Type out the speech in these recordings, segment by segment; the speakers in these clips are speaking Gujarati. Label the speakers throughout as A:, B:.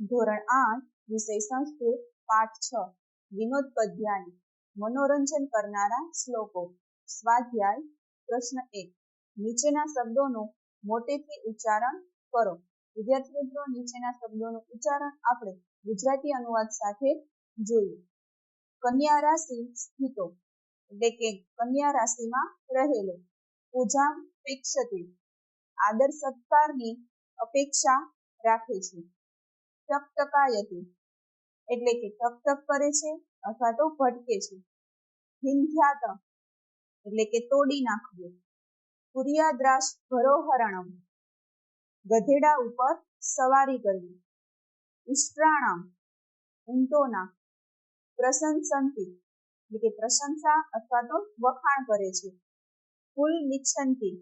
A: ધોરણ આઠ, વિષય સંસ્કૃત, પાઠ છ. વિનોદ પદ્યાની મનોરંજન કરનારા શ્લોકો. સ્વાધ્યાય, પ્રશ્ન એક. નીચેના શબ્દોનું મોટેથી ઉચ્ચારણ કરો. વિદ્યાર્થી મિત્રો નીચેના શબ્દોનું ઉચ્ચારણ આપણે ગુજરાતી અનુવાદ સાથે જોઈએ. કન્યા રાશિ સ્થિતો. એટલે કે કન્યા રાશિમાં રહેલો. પૂજા પેક્ષતે. આદર સત્કારની અપેક્ષા રાખે છે. ટકટકાયતી એટલે કે ટક ટક કરે છે અથવા તો ભટકે છે. હિંધ્યાત, એટલે કે તોડી નાખવું. કુરિયાદ્રાશ ભરોહરણમ. ગધેડા ઉપર સવારી કરવી. ઉષ્ટ્રાણમ ઊંટોના પ્રશંસંતી, એટલે કે પ્રશંસા અથવા તો વખાણ કરે છે. કુલ નિચ્છંતી,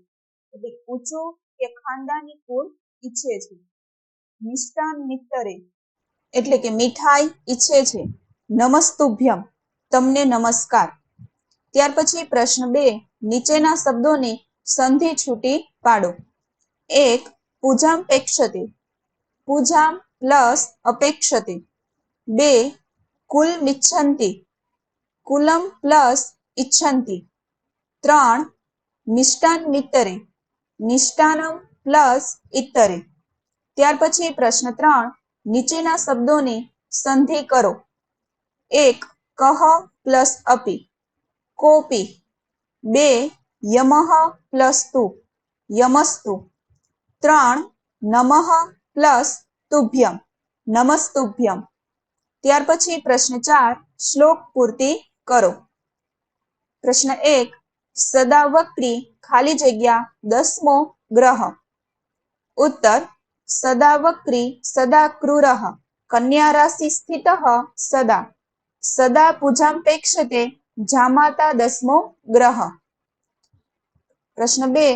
A: એટલે ઊંચું કે ખાનદાની કુળ ઈચ્છે છે. મિષ્ટાન મિત્તરે. એટલે કે મીઠાઈ ઈચ્છે છે. નમસ્તુભ્યમ. તમને નમસ્કાર. ત્યાર પછી પ્રશ્ન બે, નીચેના શબ્દોની સંધિ છૂટી પાડો. એક, પૂજામ પેક્ષતે. પૂજામ પ્લસ અપેક્ષતે. બે, કુલ મિચ્છંતી. કુલમ પ્લસ ઈચ્છંતી ત્રણ, મિષ્ટાન મિત્તરે. નિષ્ઠાનમ પ્લસ ઇત્તરે. ત્યાર પછી પ્રશ્ન ત્રણ, નીચેના શબ્દોની સંધિ કરો. એક, કહ પ્લસ અપી. કોપી. બે યમઃ પ્લસ તુ. યમસ્તુ. ત્રણ, નમઃ પ્લસ તુભ્યમ. નમસ્તુભ્યમ. ત્યાર પછી પ્રશ્ન ચાર, શ્લોક પૂર્તિ કરો. પ્રશ્ન એક સદા વક્રી ખાલી જગ્યા દસમો ગ્રહ. ઉત્તર સદા વક્રી સદા ક્રૂર કન્યા રાશિ સ્થિત સદા સદા પૂજાપેક્ષતે જામાતા દસમો ગ્રહ પ્રશ્ન બે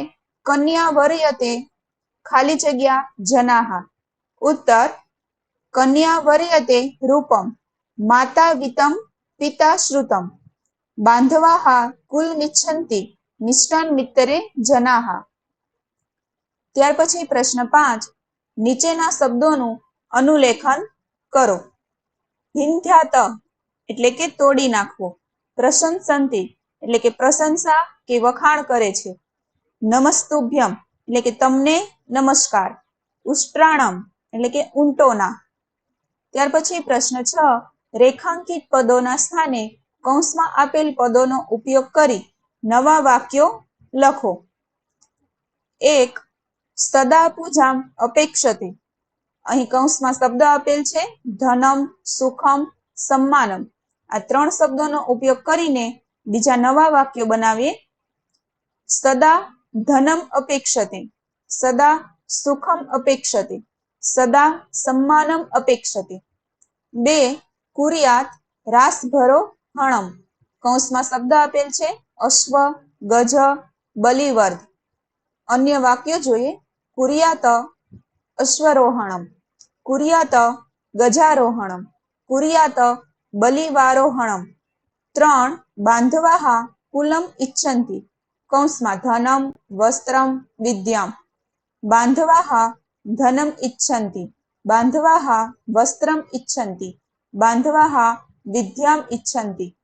A: કન્યા વર્યતે ખાલી જગ્યા જનાહા ઉત્તર કન્યા વર્યતે રૂપમ માતા વિતમ પિતા શ્રુતમ બાંધવાહા કુલ નિચ્છંતિ નિષ્ઠાન મિત્તરે જનાહા ત્યાર પછી પ્રશ્ન પાંચ નીચેના શબ્દોનું અનુલેખન કરો. હિંધ્યાત એટલે કે તોડી નાખવો. પ્રશંસંતિ એટલે કે પ્રશંસા કે વખાણ કરે છે. નમસ્તુભ્યમ એટલે કે તમને નમસ્કાર. ઉષ્ટ્રાણમ એટલે કે ઊંટોના. ત્યાર પછી પ્રશ્ન છ, રેખાંકિત પદોના સ્થાને કૌંસમાં આપેલ પદોનો ઉપયોગ કરી નવા વાક્યો લખો. એક સદા પૂજામ અપેક્ષતે. અહીં કૌંસમાં શબ્દ આપેલ છે, ધનમ, સુખમ, સમ્માનમ. આ ત્રણ શબ્દોનો ઉપયોગ કરીને બીજા નવા વાક્યો બનાવીએ. સદા ધનમ અપેક્ષતે. સદા સુખમ અપેક્ષતે. સદા સમ્માનમ અપેક્ષતે. બે, કુરિયાત રાસ ભરો હણમ. કૌંસમાં શબ્દ આપેલ છે, અશ્વ, ગજ બલિવર્ધ અન્ય વાક્યો જોઈએ. કુરિયાત અશ્વરોહણમ. કુરિયાત ગજારોહણમ. કુરિયાત બલિવારોહણમ. ત્રણ બાંધવાહા કુલમ ઇચ્છંતી કૌંસમાં ધનમ, વસ્ત્રમ, વિદ્યામ. બાંધવાહા ધનમ ઇચ્છંતી બાંધવાહા વસ્ત્રમ ઇચ્છંતી બાંધવાહા વિદ્યામ ઈચ્છંતી.